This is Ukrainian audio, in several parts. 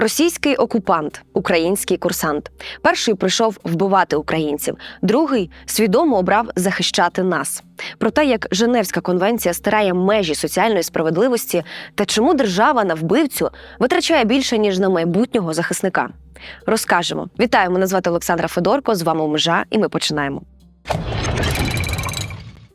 Російський окупант, український курсант. Перший прийшов вбивати українців, другий свідомо обрав захищати нас. Про те, як Женевська конвенція стирає межі соціальної справедливості та чому держава на вбивцю витрачає більше ніж на майбутнього захисника. Розкажемо. Вітаю, мене звати Олександра Федорко. З вами межа, і ми починаємо.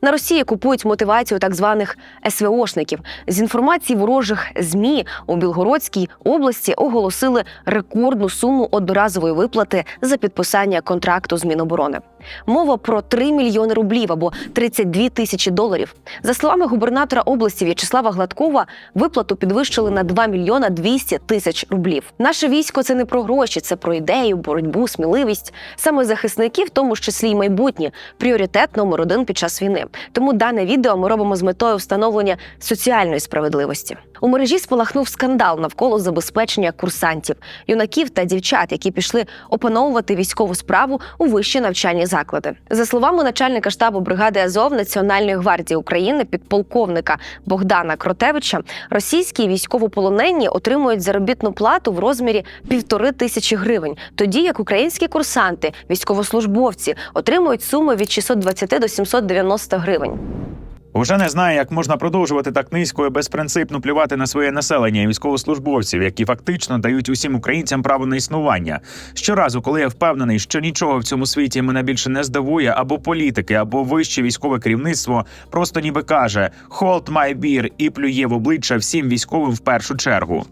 На Росії купують мотивацію так званих СВОшників. З інформації ворожих змі у Білгородській області оголосили рекордну суму одноразової виплати за підписання контракту з Міноборони. Мова про 3 мільйони рублів або 32 тисячі доларів. За словами губернатора області В'ячеслава Гладкова, виплату підвищили на 2 мільйона 200 тисяч рублів. Наше військо це не про гроші, це про ідею, боротьбу, сміливість. Саме захисники, в тому числі й майбутні, пріоритет номер один під час війни. Тому дане відео ми робимо з метою встановлення соціальної справедливості. У мережі спалахнув скандал навколо забезпечення курсантів, юнаків та дівчат, які пішли опановувати військову справу у вищі навчальні заклади. За словами начальника штабу бригади Азов Національної гвардії України, підполковника Богдана Кротевича, російські військовополонені отримують заробітну плату в розмірі півтори тисячі гривень, тоді як українські курсанти, військовослужбовці отримують суми від 620 до 790 гривень. Уже не знаю, як можна продовжувати так низько і безпринципно плювати на своє населення і військовослужбовців, які фактично дають усім українцям право на існування. Щоразу, коли я впевнений, що нічого в цьому світі мене більше не здивує, або політики, або вище військове керівництво просто ніби каже «Hold my beer» і плює в обличчя всім військовим в першу чергу.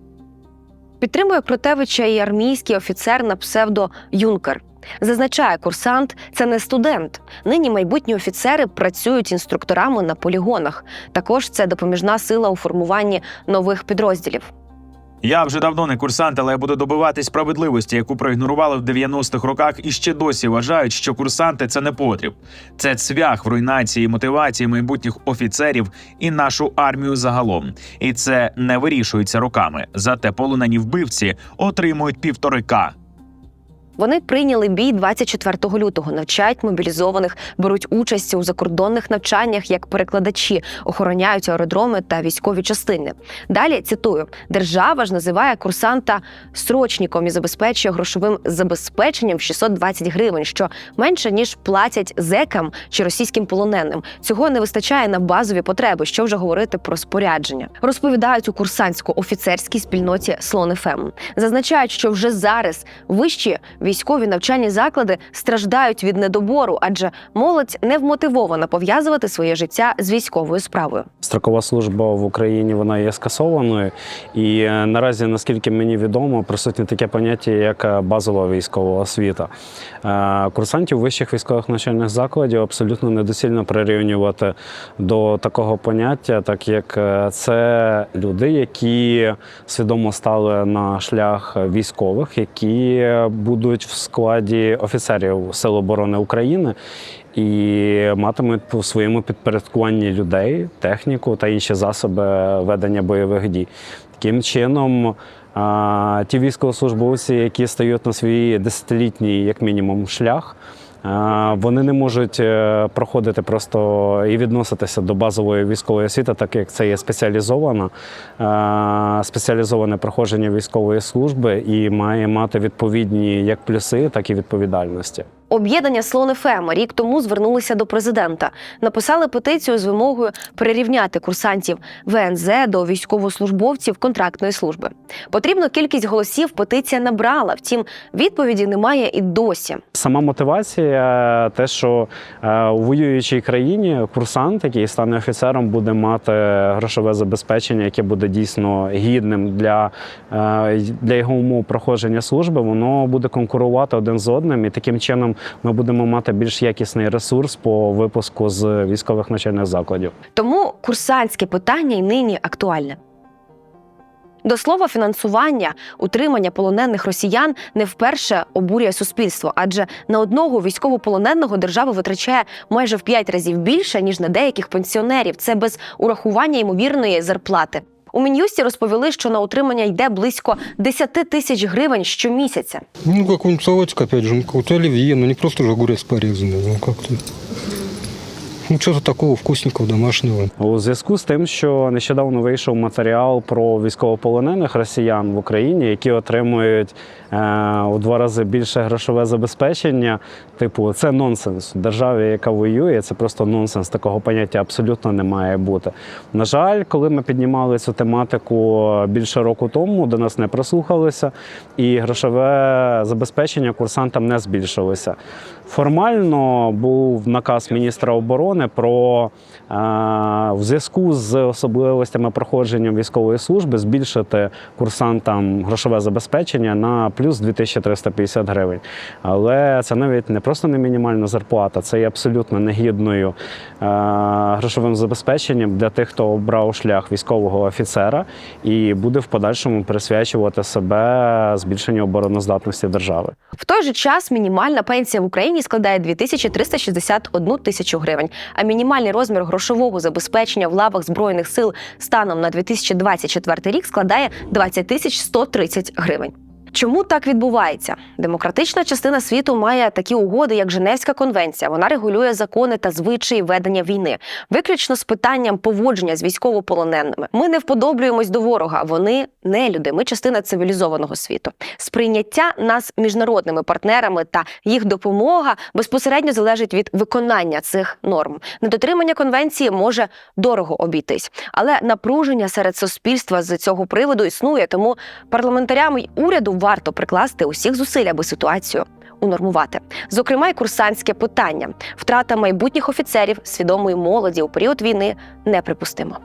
Підтримує Кротевича і армійський офіцер на псевдо Юнкер. Зазначає, курсант це не студент. Нині майбутні офіцери працюють інструкторами на полігонах. Також це допоміжна сила у формуванні нових підрозділів. Я вже давно не курсант, але я буду добиватись справедливості, яку проігнорували в 90-х роках, і ще досі вважають, що курсанти це не потріб. Це цвях в руйнації мотивації майбутніх офіцерів і нашу армію загалом. І це не вирішується роками. Зате полонені вбивці отримують півторика. Вони прийняли бій 24 лютого, навчають мобілізованих, беруть участь у закордонних навчаннях як перекладачі, охороняють аеродроми та військові частини. Далі цитую: держава ж називає курсанта срочником і забезпечує грошовим забезпеченням в 620 гривень, що менше ніж платять зекам чи російським полоненим. Цього не вистачає на базові потреби. Що вже говорити про спорядження. Розповідають у курсантсько-офіцерській спільноті Слон ФМ. Зазначають, що вже зараз вищі військові навчальні заклади страждають від недобору, адже молодь не вмотивована пов'язувати своє життя з військовою справою. Строкова служба в Україні вона є скасованою, і е, наразі, наскільки мені відомо, присутнє таке поняття, як е, базова військова освіта. Е, Курсантів вищих військових навчальних закладів абсолютно недоцільно прирівнювати до такого поняття, так як це люди, які свідомо стали на шлях військових, які будуть в складі офіцерів Сил оборони України і матимуть по своєму підпорядкуванні людей, техніку та інші засоби ведення бойових дій. Таким чином, ті військовослужбовці, які стають на свій десятилітній, як мінімум, шлях. Вони не можуть е, проходити просто і відноситися до базової військової освіти, так як це є спеціалізована, спеціалізоване проходження військової служби і має мати відповідні як плюси, так і відповідальності. Об'єднання Слон ФМ рік тому звернулися до президента, написали петицію з вимогою перерівняти курсантів ВНЗ до військовослужбовців контрактної служби. Потрібну кількість голосів петиція набрала. Втім, відповіді немає і досі. Сама мотивація, те, що е, у воюючій країні курсант, який стане офіцером, буде мати грошове забезпечення, яке буде дійсно гідним для, е, для його умов проходження служби, воно буде конкурувати один з одним, і таким чином ми будемо мати більш якісний ресурс по випуску з військових навчальних закладів. Тому курсантське питання й нині актуальне. До слова, фінансування утримання полонених росіян не вперше обурює суспільство, адже на одного військовополоненого держава витрачає майже в п'ять разів більше ніж на деяких пенсіонерів. Це без урахування ймовірної зарплати. У мін'юсті розповіли, що на утримання йде близько 10 тисяч гривень щомісяця. Ну, як він салатик, опять же, ну, какой-то ну, не просто ж огурець порізаний, ну, как-то. Ну, что-то такого вкусненького, домашнего. У зв'язку з тим, що нещодавно вийшов матеріал про військовополонених росіян в Україні, які отримують е, у два рази більше грошове забезпечення. Типу, це нонсенс. Державі, яка воює, це просто нонсенс. Такого поняття абсолютно не має бути. На жаль, коли ми піднімали цю тематику більше року тому, до нас не прислухалися, і грошове забезпечення курсантам не збільшилося. Формально був наказ міністра оборони про е, в зв'язку з особливостями проходження військової служби збільшити курсантам грошове забезпечення на плюс 2350 гривень. Але це навіть не просто не мінімальна зарплата, це є абсолютно негідною е, грошовим забезпеченням для тих, хто обрав шлях військового офіцера і буде в подальшому присвячувати себе збільшенню обороноздатності держави. В той же час мінімальна пенсія в Україні складає 2361 тисячу гривень, а мінімальний розмір грошового забезпечення в лавах збройних сил станом на 2024 рік складає 20 тисяч 130 гривень. Чому так відбувається? Демократична частина світу має такі угоди, як Женевська конвенція. Вона регулює закони та звичаї ведення війни, виключно з питанням поводження з військовополоненими. Ми не вподоблюємось до ворога. Вони не люди. Ми частина цивілізованого світу. Сприйняття нас міжнародними партнерами та їх допомога безпосередньо залежить від виконання цих норм. Недотримання конвенції може дорого обійтись, але напруження серед суспільства з цього приводу існує. Тому парламентарям і уряду варто прикласти усіх зусиль, аби ситуацію унормувати. Зокрема, й курсантське питання. Втрата майбутніх офіцерів, свідомої молоді у період війни неприпустимо.